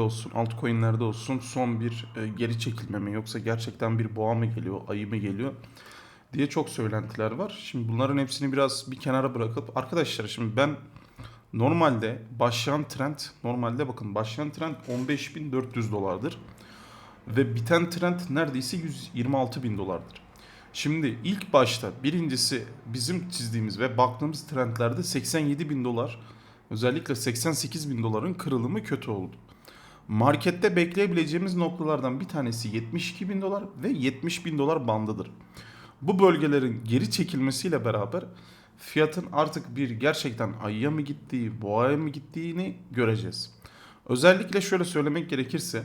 olsun, altcoin'lerde olsun son bir e, geri çekilme mi yoksa gerçekten bir boğa mı geliyor, ayı mı geliyor diye çok söylentiler var. Şimdi bunların hepsini biraz bir kenara bırakıp arkadaşlar şimdi ben normalde başlayan trend normalde bakın başlayan trend 15.400 dolardır ve biten trend neredeyse 126 bin dolardır. Şimdi ilk başta birincisi bizim çizdiğimiz ve baktığımız trendlerde 87 bin dolar özellikle 88 bin doların kırılımı kötü oldu. Markette bekleyebileceğimiz noktalardan bir tanesi 72 bin dolar ve 70 bin dolar bandıdır. Bu bölgelerin geri çekilmesiyle beraber fiyatın artık bir gerçekten ayıya mı gittiği, boğaya mı gittiğini göreceğiz. Özellikle şöyle söylemek gerekirse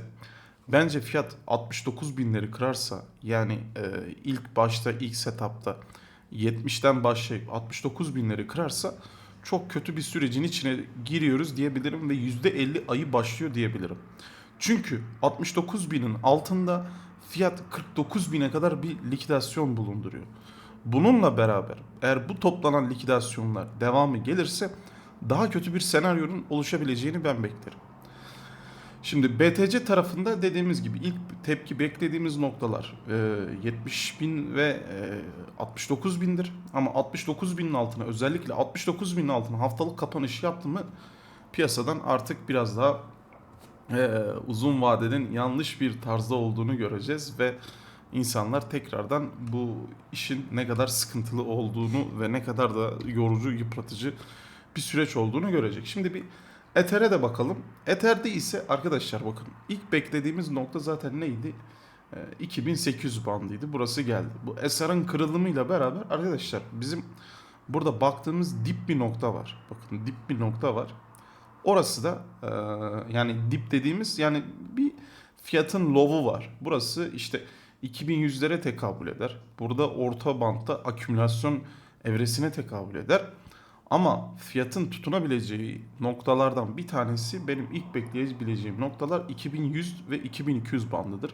bence fiyat 69 binleri kırarsa yani e, ilk başta ilk setupta 70'ten başlayıp 69 binleri kırarsa çok kötü bir sürecin içine giriyoruz diyebilirim ve %50 ayı başlıyor diyebilirim. Çünkü 69 binin altında fiyat 49 bine kadar bir likidasyon bulunduruyor. Bununla beraber eğer bu toplanan likidasyonlar devamı gelirse daha kötü bir senaryonun oluşabileceğini ben beklerim. Şimdi BTC tarafında dediğimiz gibi ilk tepki beklediğimiz noktalar e, 70 bin ve e, 69 bindir. Ama 69 binin altına özellikle 69 binin altına haftalık kapanış yaptı mı piyasadan artık biraz daha e, uzun vadenin yanlış bir tarzda olduğunu göreceğiz ve insanlar tekrardan bu işin ne kadar sıkıntılı olduğunu ve ne kadar da yorucu, yıpratıcı bir süreç olduğunu görecek. Şimdi bir Ether'e de bakalım. Ether'de ise arkadaşlar bakın ilk beklediğimiz nokta zaten neydi? Ee, 2800 bandıydı. Burası geldi. Bu Ether'ın kırılımıyla beraber arkadaşlar bizim burada baktığımız dip bir nokta var. Bakın dip bir nokta var. Orası da e, yani dip dediğimiz yani bir fiyatın low'u var. Burası işte 2100'lere tekabül eder. Burada orta bantta akümülasyon evresine tekabül eder. Ama fiyatın tutunabileceği noktalardan bir tanesi benim ilk bekleyebileceğim noktalar 2100 ve 2200 bandıdır.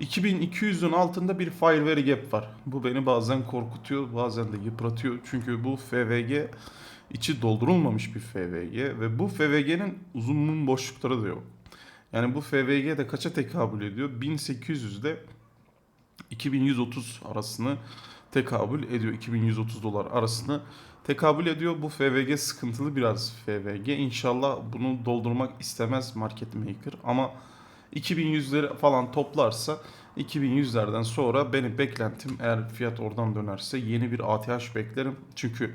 2200'ün altında bir Fireware Gap var. Bu beni bazen korkutuyor, bazen de yıpratıyor. Çünkü bu FVG içi doldurulmamış bir FVG ve bu FVG'nin uzunluğun boşlukları da yok. Yani bu FVG de kaça tekabül ediyor? 1800 ile 2130 arasını tekabül ediyor. 2130 dolar arasını tekabül ediyor. Bu FVG sıkıntılı biraz FVG. İnşallah bunu doldurmak istemez market maker ama 2100'leri falan toplarsa 2100'lerden sonra benim beklentim eğer fiyat oradan dönerse yeni bir ATH beklerim. Çünkü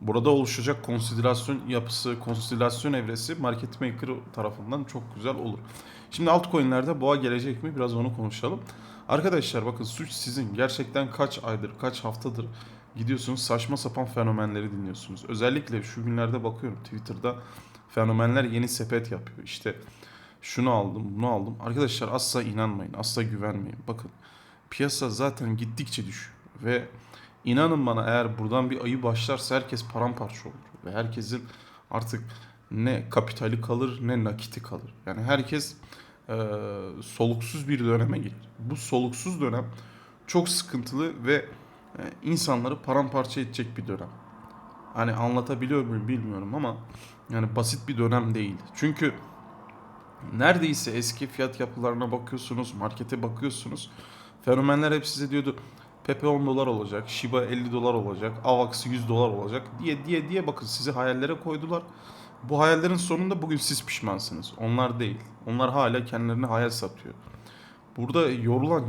burada oluşacak konsidülasyon yapısı, konsidülasyon evresi market maker tarafından çok güzel olur. Şimdi altcoin'lerde boğa gelecek mi? Biraz onu konuşalım. Arkadaşlar bakın suç sizin. Gerçekten kaç aydır, kaç haftadır gidiyorsunuz saçma sapan fenomenleri dinliyorsunuz. Özellikle şu günlerde bakıyorum Twitter'da fenomenler yeni sepet yapıyor. İşte şunu aldım, bunu aldım. Arkadaşlar asla inanmayın, asla güvenmeyin. Bakın piyasa zaten gittikçe düşüyor ve inanın bana eğer buradan bir ayı başlarsa herkes paramparça olur ve herkesin artık ne kapitali kalır ne nakiti kalır. Yani herkes e, soluksuz bir döneme girer. Bu soluksuz dönem çok sıkıntılı ve insanları paramparça edecek bir dönem. Hani anlatabiliyor muyum bilmiyorum ama yani basit bir dönem değil. Çünkü neredeyse eski fiyat yapılarına bakıyorsunuz, markete bakıyorsunuz. Fenomenler hep size diyordu Pepe 10 dolar olacak, Shiba 50 dolar olacak, Avax 100 dolar olacak diye diye diye bakın sizi hayallere koydular. Bu hayallerin sonunda bugün siz pişmansınız. Onlar değil. Onlar hala kendilerini hayal satıyor. Burada yorulan,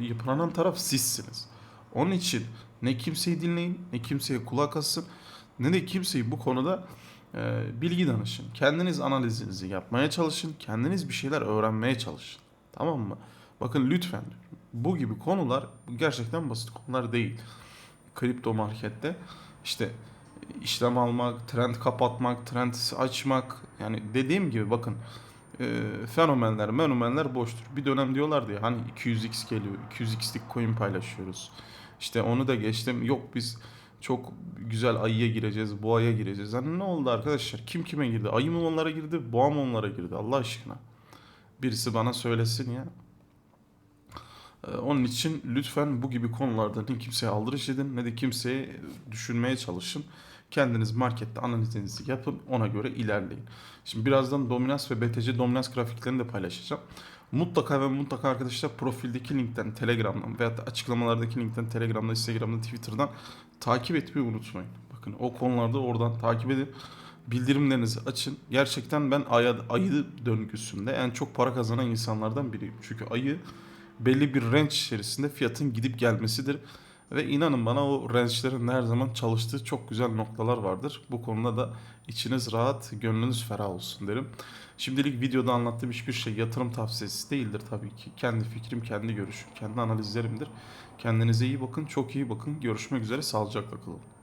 yıpranan taraf sizsiniz. Onun için ne kimseyi dinleyin, ne kimseye kulak asın, ne de kimseyi bu konuda e, bilgi danışın. Kendiniz analizinizi yapmaya çalışın, kendiniz bir şeyler öğrenmeye çalışın. Tamam mı? Bakın lütfen bu gibi konular gerçekten basit konular değil. Kripto markette işte işlem almak, trend kapatmak, trend açmak yani dediğim gibi bakın e, fenomenler, fenomenler boştur. Bir dönem diyorlardı ya hani 200x geliyor, 200x'lik coin paylaşıyoruz. İşte onu da geçtim. Yok biz çok güzel ayıya gireceğiz, boğaya gireceğiz. Hani ne oldu arkadaşlar? Kim kime girdi? Ayı mı onlara girdi, boğa mı onlara girdi? Allah aşkına. Birisi bana söylesin ya. Ee, Onun için lütfen bu gibi konularda ne kimseye aldırış edin ne de kimseyi düşünmeye çalışın. Kendiniz markette analizinizi yapın ona göre ilerleyin. Şimdi birazdan dominans ve BTC dominans grafiklerini de paylaşacağım. Mutlaka ve mutlaka arkadaşlar profildeki linkten, Telegram'dan veya da açıklamalardaki linkten Telegram'dan, Instagram'dan, Twitter'dan takip etmeyi unutmayın. Bakın o konularda oradan takip edin. Bildirimlerinizi açın. Gerçekten ben aya, ayı döngüsünde en çok para kazanan insanlardan biriyim. Çünkü ayı belli bir range içerisinde fiyatın gidip gelmesidir. Ve inanın bana o range'lerin her zaman çalıştığı çok güzel noktalar vardır. Bu konuda da içiniz rahat, gönlünüz ferah olsun derim. Şimdilik videoda anlattığım hiçbir şey yatırım tavsiyesi değildir tabii ki. Kendi fikrim, kendi görüşüm, kendi analizlerimdir. Kendinize iyi bakın, çok iyi bakın. Görüşmek üzere, sağlıcakla kalın.